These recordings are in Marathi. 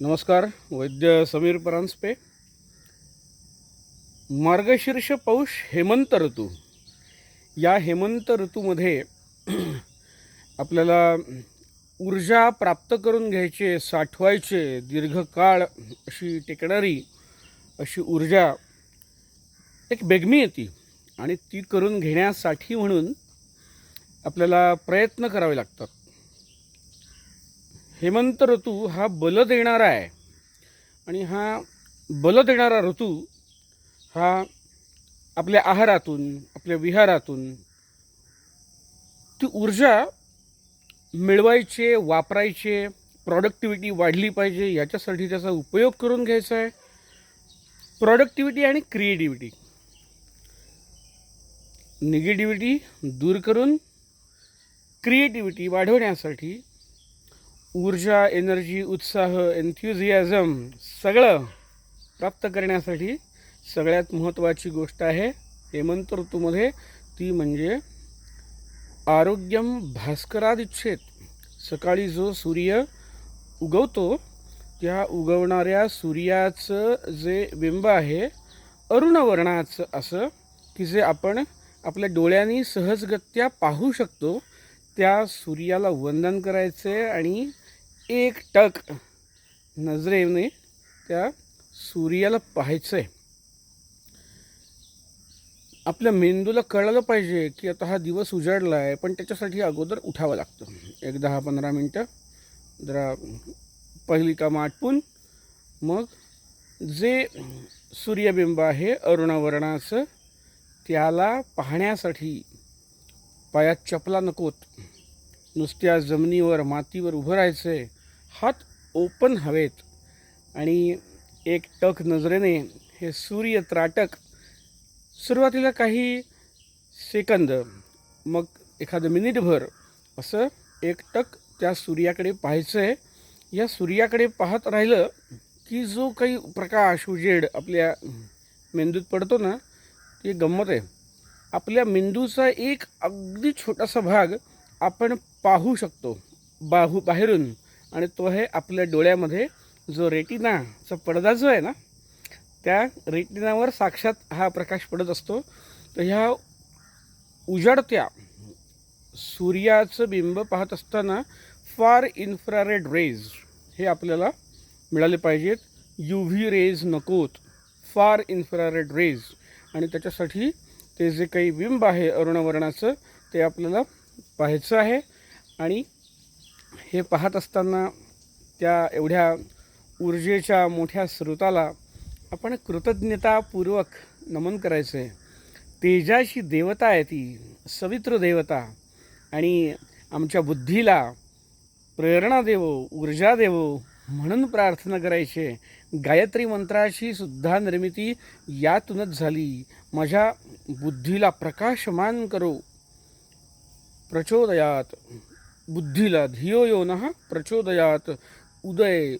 नमस्कार वैद्य समीर परांजपे. मार्गशीर्ष पौष हेमंत ऋतू. या हेमंत ऋतूमध्ये आपल्याला ऊर्जा प्राप्त करून घ्यायचे साठवायचे दीर्घकाळ अशी टेकणारी अशी ऊर्जा एक बेगमी येते. आणि ती करून घेण्यासाठी म्हणून आपल्याला प्रयत्न करावे लागतात. हेमंत ऋतू हा बल देणारा आहे. आणि हा बल देणारा ऋतू हा आपल्या आहारातून आपल्या विहारातून ती ऊर्जा मिळवायचे वापरायचे प्रॉडक्टिव्हिटी वाढली पाहिजे याच्यासाठी त्याचा उपयोग करून घ्यायचा आहे. प्रॉडक्टिव्हिटी आणि क्रिएटिव्हिटी निगेटिव्हिटी दूर करून क्रिएटिव्हिटी वाढवण्यासाठी ऊर्जा एनर्जी उत्साह एन्थ्युझियाझम सगळं प्राप्त करण्यासाठी सगळ्यात महत्त्वाची गोष्ट आहे हेमंत ऋतूमध्ये. ती म्हणजे आरोग्यम भास्करादिच्छेत सकाळी जो सूर्य उगवतो त्या उगवणाऱ्या सूर्याचं जे बिंब आहे अरुणवर्णाचं असं की जे आपण आपल्या डोळ्यांनी सहजगत्या पाहू शकतो त्या सूर्याला वंदन करायचे आणि एक टक नजरेने त्या सूर्याला पाहायचं. आहे आपल्या मेंदूला कळलं पाहिजे की आता हा दिवस उजाडला आहे पण त्याच्यासाठी अगोदर उठावं लागतं. एक दहा पंधरा मिनटं जरा पहिली कामं आटपून मग जे सूर्यबिंब आहे अरुणावरणाचं त्याला पाहण्यासाठी पायात चपला नकोत. नुसत्या जमिनीवर मातीवर उभं राहायचं आहे हात ओपन हवेत. आणि एक टक नजरेने हे सूर्य त्राटक सुरुवातीला काही सेकंद मग एखादं मिनिटभर असं एक टक त्या सूर्याकडे पाहायचं आहे या सूर्याकडे पाहत राहिलं की जो काही प्रकाश उजेड आपल्या मेंदूत पडतो ना ती गंमत आहे. आपल्या मेंदूचा एक अगदी छोटासा भाग आपण पाहू शकतो. बाहू बाहेरून. आणि तो आहे आपल्या डोळ्यामध्ये जो रेटिनाचा पडदा जो आहे ना त्या रेटिनावर साक्षात हा प्रकाश पडत असतो. तर ह्या उजाडत्या सूर्याचं बिंब पाहत असताना फार इन्फ्रारेड रेज हे आपल्याला मिळाले पाहिजेत. यू व्ही रेज नकोत. फार इन्फ्रारेड रेज आणि त्याच्यासाठी ते जे काही बिंब आहे अरुणवर्णाचं ते आपल्याला पाहायचं आहे. आणि हे पाहत असताना त्या एवढ्या ऊर्जेच्या मोठ्या स्रोताला आपण कृतज्ञतापूर्वक नमन करायचं आहे तेजाची देवता आहे ती सवित्र देवता. आणि आमच्या बुद्धीला प्रेरणा देवो ऊर्जा देवो म्हणून प्रार्थना करायची. आहे गायत्री मंत्राची सुद्धा निर्मिती यातूनच झाली. माझ्या बुद्धीला प्रकाशमान करो. प्रचोदयात. बुद्धीला धियो यो प्रचोदयात. उदय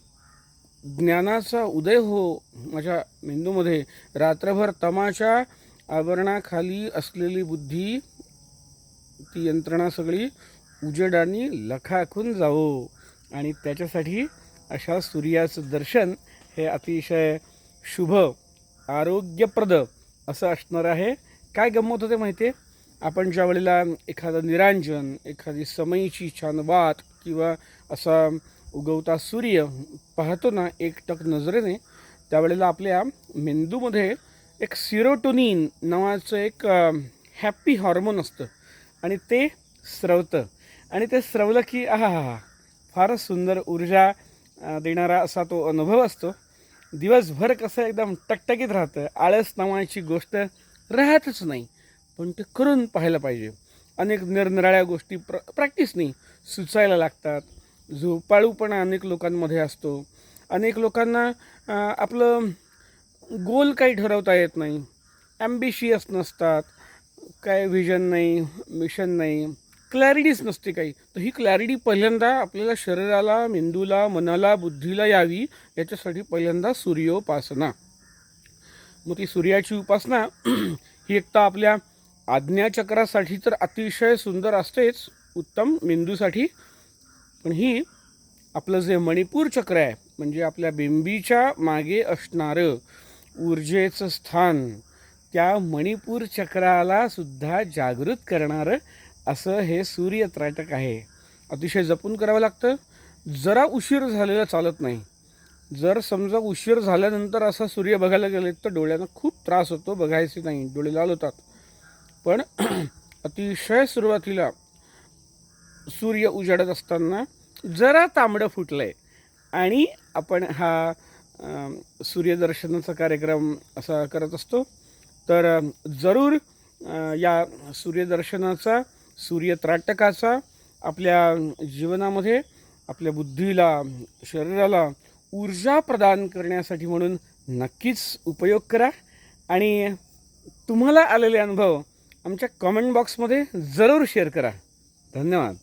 ज्ञानाचा उदय हो. माझ्या मेंदूमध्ये रात्रभर तमाच्या आवरणाखाली असलेली बुद्धी ती यंत्रणा सगळी उजेडानी लखाखून जावो. आणि त्याच्यासाठी अशा सूर्याचं दर्शन हे अतिशय शुभ आरोग्यप्रद असं असणार आहे. काय गंमत होते माहिती आहे? आपण ज्या वेळेला एखादं निरांजन एखादी समयीची छान वात किंवा असा उगवता सूर्य पाहतो ना एकटक नजरेने त्यावेळेला आपल्या मेंदूमध्ये एक सिरोटोनिन नावाचं एक हॅप्पी हॉर्मोन असतं. आणि ते स्रवतं. आणि ते स्रवलं की आहा हा हा फारच सुंदर ऊर्जा देणारा असा तो अनुभव असतो. दिवसभर कसं एकदम टकटकीत राहतं. आळस नावाची गोष्ट राहतच नाही. पण ते करून पाहायला पाहिजे. अनेक निरनिराळ्या गोष्टी प्र प्रॅक्टिसनी सुचायला लागतात. झोपाळूपणा अनेक लोकांमध्ये असतो. अनेक लोकांना आपलं गोल काही ठरवता येत नाही. ॲम्बिशियस नसतात. काय व्हिजन नाही मिशन नाही. क्लॅरिटीच नसते काही. तर ही क्लॅरिटी पहिल्यांदा आपल्याला शरीराला मेंदूला मनाला बुद्धीला यावी. याच्यासाठी पहिल्यांदा सूर्योपासना. मग ती सूर्याची उपासना ही एक तर आपल्या आज्ञाचक्रासाठी तर अतिशय सुंदर असतेच उत्तम मेंदूसाठी. पण ही आपलं जे मणिपूर चक्र आहे म्हणजे आपल्या बिंबीच्या मागे असणारं ऊर्जेचं स्थान त्या मणिपूर चक्राला सुद्धा जागृत करणारं असं हे सूर्यत्राटक आहे. अतिशय जपून करावं लागतं. जरा उशीर झालेला चालत नाही. जर समजा उशीर झाल्यानंतर असा सूर्य बघायला गेले तर डोळ्यांना खूप त्रास होतो बघायचे नाही डोळे लाल होतात. पण अतिशय सुरुवातीला सूर्य उजाडत असताना जरा तांबडं फुटलं आहे आणि आपण हा सूर्यदर्शनाचा कार्यक्रम असा करत असतो. तर जरूर या सूर्यदर्शनाचा सूर्यत्राटकाचा आपल्या जीवनामध्ये आपल्या बुद्धीला शरीराला ऊर्जा प्रदान करण्यासाठी म्हणून नक्कीच उपयोग करा. आणि तुम्हाला आलेले अनुभव आमच्या कमेंट बॉक्समध्ये जरूर शेअर करा. धन्यवाद.